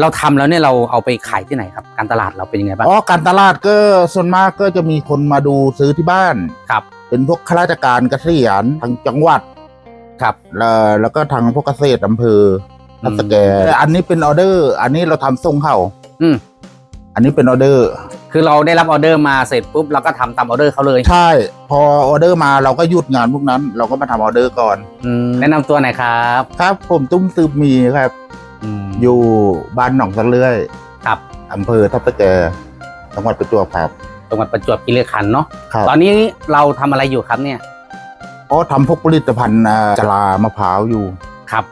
เราทำแล้วเนี่ยเราเอาไปขายที่ไหนครับ การตลาดเราเป็นยังไงบ้างอ๋อการตลาดก็ส่วนมากก็จะมีคนมาดูซื้อที่บ้านครับ เป็นพวกข้าราชการเกษียณทางจังหวัดครับแล้วแล้วก็ทางพวกเกษตรอำเภออืมทับสแกแต่อันนี้เป็นออเดอร์ อันนี้เราทำส่งเขาอืมอันนี้เป็นออเดอร์ คือเราได้รับออเดอร์มาเสร็จปุ๊บเราก็ทำตามออเดอร์เขาเลย ใช่ พอออเดอร์มาเราก็หยุดงานพวกนั้น เราก็มาทำออเดอร์ก่อนอืมแนะนำตัวหน่อยครับ ครับ ผมตุ้มซืบมีครับ อืมอยู่บ้านหนองสังเลื่อยครับอำเภอทับสแกจังหวัดประจวบครับจังหวัดประจวบคีรีขันธ์เนาะครับตอนนี้เราทำอะไรอยู่ครับเนี่ยอ๋อทำพวกผลิตภัณฑ์อ่าจลามะพร้าวอยู่ครับ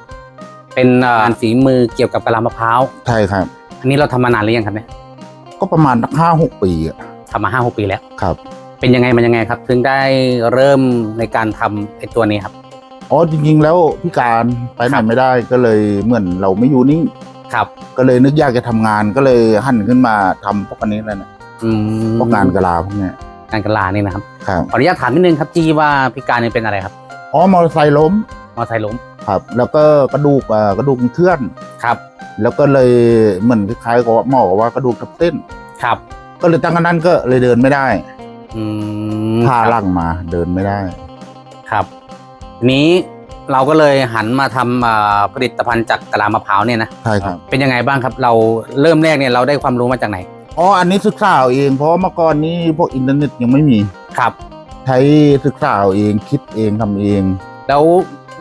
เป็นเอ่องานฝีมือเกี่ยวกับกะลามะพร้าวใช่ครับ อันนี้เราทำมานานหรือยังครับเนี่ยก็ประมาณห้าหกปีอะทำมาห้าหกปีแล้ว ครับ เป็นยังไงมันยังไงครับ ถึงได้เริ่มในการทำไอ้ตัวนี้ครับ อ๋อจริงๆ แล้วพิการไปไหครันบไม่ได้ก็เลยเหมือนเราไม่อยู่นิ่งครับก็เลยนึกอยากจะทำงานก็เลยหันขึ้นมาทำพวกอันนี้นั่นแหละอืมพวกงานกะลาพวกเนี้ยงานกะลานี่นะครับครับขออนุญาตถามนิดนึงครับจีว่าพิการนี่เป็นอะไรครับอ๋อมอเตอร์ไซค์ล้มมอเตอร์ไซค์ล้มครับ แล้วก็กระดูกอ่ากระดูกมันเคลื่อน ครับแล้วก็เลยเหมือนคล้ายๆกับว่าหมอบอกว่ากระดูกทับเส้น ครับก็เลยตั้งแต่นั้นก็เลยเดินไม่ได้อืมพาครับล่างมาเดินไม่ได้ ครับที นี้เราก็เลยหันมาทำอ่าผลิตภัณฑ์จากกะลามะพร้าวเนี่ยนะใช่ครับเป็นยังไงบ้างครับ เราเริ่มแรกเนี่ยเราได้ความรู้มาจากไหนอ๋ออันนี้ศึกษาเอาเองเพราะว่าเมื่อก่อนนี้พวกอินเทอร์เน็ตยังไม่มีครับ ใช้ศึกษาเอาเองคิดเองทำเอง แล้ว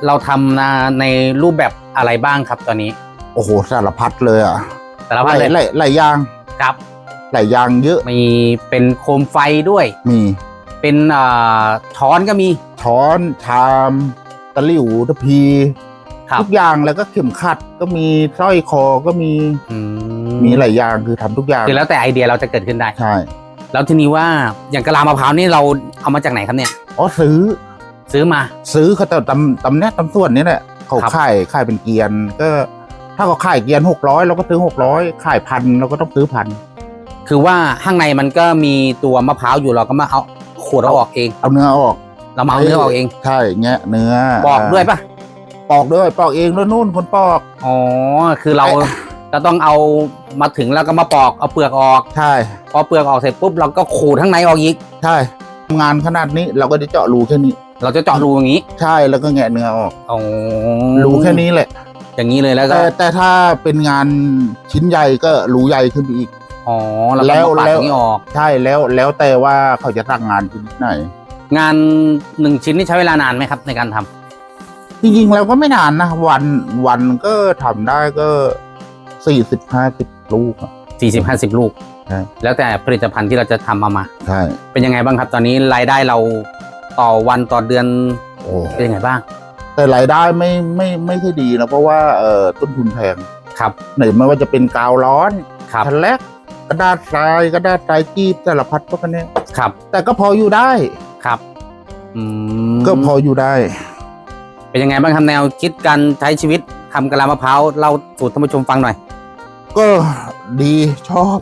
เราทำนะในรูปแบบอะไรบ้างครับตอนนี้ โอ้โหสารพัดเลยอะแต่ละหพันลาเลยยหลายหลายอย่างครับหลายอย่างเยอะมีเป็นโคมไฟด้วย มี เป็นอ่าช้อนก็มี ช้อนชามตะหลิวตะพีครับ ทุกอย่างแล้วก็เข็มขัดก็มีสร้อยคอก็มีอืมีหลายอย่างคือทำทุกอย่างคือแล้วแต่ไอเดียเราจะเกิดขึ้นได้ ใช่แล้วทีนี้ว่าอย่างกะลามะพร้าวนี่เราเอามาจากไหนครับเนี่ย อ๋อซื้อ ซื้อมา ซื้อเขาแต่ตำตำเนี้ยตำส่วนนี้แหละเขาครับ ขายขายเป็นเกียร์ก็ถ้าเขาขายเกียร์หกร้อยเราก็ซื้อหกร้อยขายพันเราก็ต้องซื้อพันคือว่าข้างในมันก็มีตัวมะพร้าวอยู่เราก็มาเอาขูดเอาออกเองเอาเนื้อออก เรามาเอาเนื้อออกเองใช่แงะเนื้อปอกด้วยปะปอกด้วยปอกเองด้วยนู่นคนปอกอ๋อคือเราเอ๊ะเราต้องเอามาถึงแล้วก็มาปอกเอาเปลือกออกใช่พอเปลือกออกเสร็จปุ๊บเราก็ขูดข้างในออกอีกใช่งานขนาดนี้เราก็จะเจาะรูแค่นี้ เราจะเจาะรูอย่างนี้ ใช่แล้วก็แงะเนื้อออกอ๋อรูแค่นี้แหละ อย่างนี้เลยแล้วก็แต่แต่ถ้าเป็นงานชิ้นใหญ่ก็รูใหญ่ขึ้นไปอีกอ๋อเราก็แล้วมาปาดแล้อวย่างนี้ออกใช่แล้วแล้วแต่ว่าเขาจะสั่งงานชิ้นไหน งานหนึ่งชิ้นนี่ใช้เวลานานไหมครับ ในการทำจริงๆแล้วก็ไม่นานนะวันวันก็ทำได้ก็สี่สิบห้าสิบลูกอะสี่สิบห้าสิบลูกใช่แล้วแต่ผลิตภัณฑ์ที่เราจะทำเอามาใช่เป็นยังไงบ้างครับ ตอนนี้รายได้เราต่อวันต่อเดือนโอ้เป็นยังไงบ้าง แต่รายได้ไม่ไม่ไม่ใช่ดีนะเพราะว่าเอ่อต้นทุนแพงครับไหนไม่ว่าจะเป็นกาวร้อนครับทันแลกกระดาษทรายกระดาษทรายจีบสารพัดพวกนี้ครับ แต่ก็พออยู่ได้ ครับอืมก็พออยู่ได้ เป็นยังไงบ้างครับแนวคิดการใช้ชีวิตทำกะลามะพร้าวเราสู่ท่านผู้ชมฟังหน่อย ก็ดีชอบ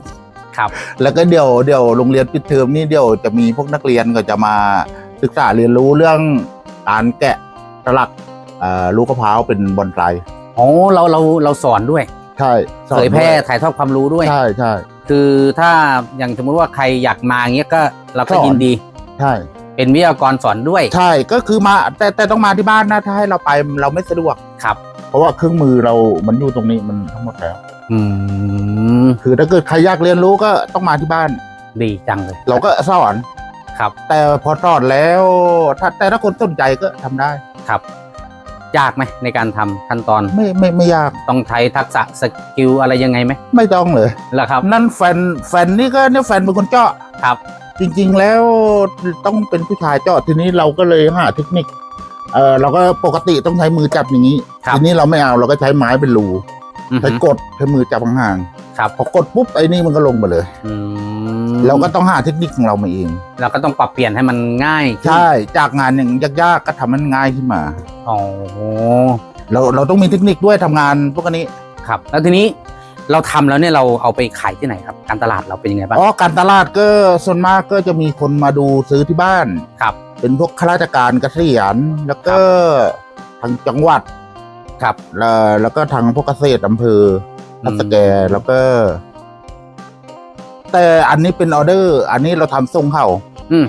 ครับ แล้วก็เดี๋ยวเดี๋ยวโรงเรียนปิดเทอมนี่เดี๋ยวจะมีพวกนักเรียนก็จะมาศึกษาเรียนรู้เรื่องการแกะสลักเอ่อลูกมะพร้าวเป็นบอนไซอ๋อเราเราเราสอนด้วยใช่สอนเผยแพร่ด้วยถ่ายทอดความรู้ด้วยใช่ใช่ คือถ้าอย่างสมมติว่าใครอยากมาอย่างเงี้ยก็เราก็สอน ยินดี ใช่ เป็นวิทยากรสอนด้วย ใช่ก็คือมาแต่แต่ต้องมาที่บ้านนะถ้าให้เราไปเราไม่สะดวกครับ เพราะว่าเครื่องมือเรามันอยู่ตรงนี้มันทั้งหมดแล้วอืมคือถ้าเกิดใครอยากเรียนรู้ก็ต้องมาที่บ้าน ดีจังเลย เราก็สอนครับ แต่พอสอนแล้วถ้าแต่ถ้าคนสนใจก็ทำได้ ครับ ยากไหมในการทำขั้นตอนไม่ไม่ไม่ยากต้องใช้ทักษะสกิลอะไรยังไงไหมไม่ต้องเลยเหรอครับ นั่นแฟนแฟนนี่ก็เนี่ยแฟนเป็นคนเจาะครับ จริงๆแล้วต้องเป็นผู้ชายเจาะทีนี้เราก็เลยหาเทคนิคเออเราก็ปกติต้องใช้มือจับอย่างนี้ครับ ทีนี้เราไม่เอาเราก็ใช้ไม้เป็นรูอือฮึใช้กดใช้มือจับห่างครับ ๆพอกดปุ๊บไอ้นี่มันก็ลงมาเลย อืมเราก็ต้องหาเทคนิคของเรามาเอง เราก็ต้องปรับเปลี่ยนให้มันง่ายขึ้นใช่จากงานอย่างยากๆก็ทำมันง่ายขึ้นมา อ๋อเราเราต้องมีเทคนิคด้วยทำงานพวกอันนี้ ครับ แล้วทีนี้เราทำแล้วเนี่ยเราเอาไปขายที่ไหนครับ การตลาดเราเป็นยังไงบ้าง อ๋อ การตลาดก็ส่วนมากก็จะมีคนมาดูซื้อที่บ้าน ครับ เป็นพวกข้าราชการเกษียณ แล้วก็ทางจังหวัด ครับ แล้วแล้วก็ทางพวกเกษตรอำเภอนักสแกนแล้วก็ แต่อันนี้เป็นออเดอร์ อันนี้เราทำส่งเขาอืม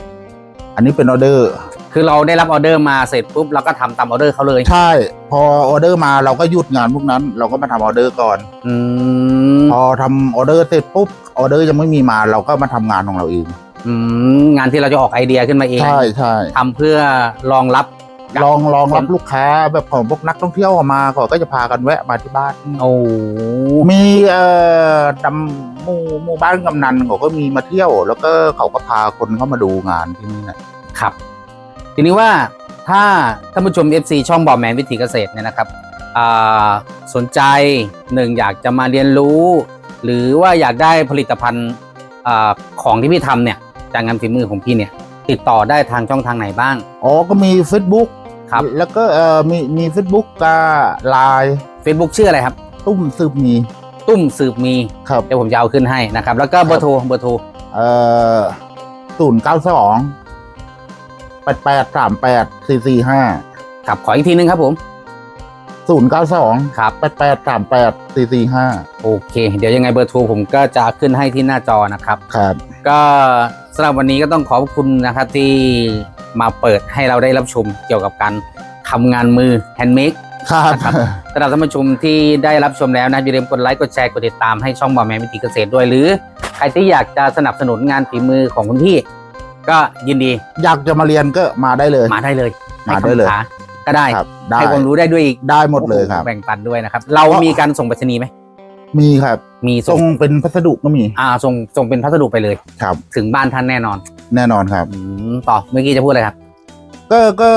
อันนี้เป็นออเดอร์ คือเราได้รับออเดอร์มาเสร็จปุ๊บเราก็ทำตามออเดอร์เขาเลย ใช่ พอออเดอร์มาเราก็หยุดงานพวกนั้น เราก็มาทำออเดอร์ก่อน อืมพอทำออเดอร์เสร็จปุ๊บออเดอร์ยังไม่มีมาเราก็มาทำงานของเราเองอืมงานที่เราจะออกไอเดียขึ้นมาเองใช่ใช่ทำเพื่อรองรับลองลองคนรับลูกค้าแบบของพวกนักท่องเที่ยวมาเขาก็จะพากันแวะมาที่บ้าน โอ้มีเอ่อดำหมู่หมู่บ้านกำนันเขาก็มีมาเที่ยว แล้วก็เขาก็พาคนเข้ามาดูงานที่นี่นะครับ ทีนี้ว่าถ้าท่านผู้ชม FC ช่องบอมแมนวิถีเกษตรเนี่ยนะครับอ่าสนใจหนึ่งอยากจะมาเรียนรู้ หรือว่าอยากได้ผลิตภัณฑ์อาของที่พี่ทำเนี่ยจากงานฝีมือของพี่เนี่ยติดต่อได้ทางช่องทางไหนบ้าง อ๋อ ก็มี Facebook ครับ แล้วก็เอ่อมีมี Facebook กับไลน์ Facebook ชื่ออะไรครับ ตุ้มซึมมี ตุ้มสืบมีครับเดี๋ยวผมจะเอาขึ้นให้นะครับ แล้วก็เบอร์โทรเบอร์โทรเอ่อศูนย์เก้าสอง แปดแปดสามแปดสี่สี่ห้าครับขออีกทีนึงครับผม ศูนย์เก้าสองครับ แปดแปดสามแปดสี่สี่ห้าโอเค เดี๋ยวยังไงเบอร์โทรผมก็จะขึ้นให้ที่หน้าจอนะครับ ครับ ก็สำหรับวันนี้ก็ต้องขอบคุณนะครับที่มาเปิดให้เราได้รับชมเกี่ยวกับการทำงานมือแฮนด์เมด ครับนะครับ สำหรับท่านผู้ชมที่ได้รับชมแล้วนะอย่าลืมกดไลค์กดแชร์กดติดตามให้ช่องบอมแมนวิถีเกษตรด้วยหรือ ใครที่อยากจะสนับสนุนงานฝีมือของคุณพี่ ก็ยินดีอยากจะมาเรียนก็มาได้เลย มาได้เลยมาได้เลยให้คำปรึกษาก็ได้ครับได้ให้ความรู้ได้ด้วยอีกได้หมดเลยครับโอ้โแบ่งปันด้วยนะครับ เรามีการส่งไปรษณีย์ไหมมีครับ มีส่ส่งงเป็นพัสดุก็มี อ่าส่งส่งเป็นพัสดุไปเลยครับ ถึงบ้านท่านแน่นอน แน่นอนครับอืมต่อเมื่อกี้จะพูดอะไรครับ ก็ก็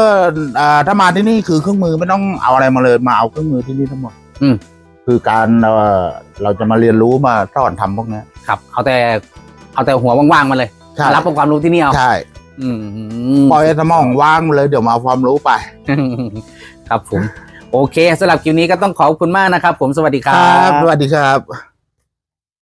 อ่าถ้ามาที่นี่คือเครื่องมือไม่ต้องเอาอะไรมาเลยมาเอาเครื่องมือที่นี่ทั้งหมด อืมคือการเอ่อเราจะมาเรียนรู้มาสอนทำพวกเนี้ยครับเอาแต่เอาแต่หัวว่างๆมาเลย ใช่ มารับความรู้ที่นี่เอาใช่อืมปล่อยให้สมองว่างเลยเดี๋ยวมาเอาความรู้ไป ครับผม โอเคสำหรับคลิปนี้ก็ต้องขอบคุณมากนะครับ ผมสวัสดีครัครับ บ สวัสดีครับ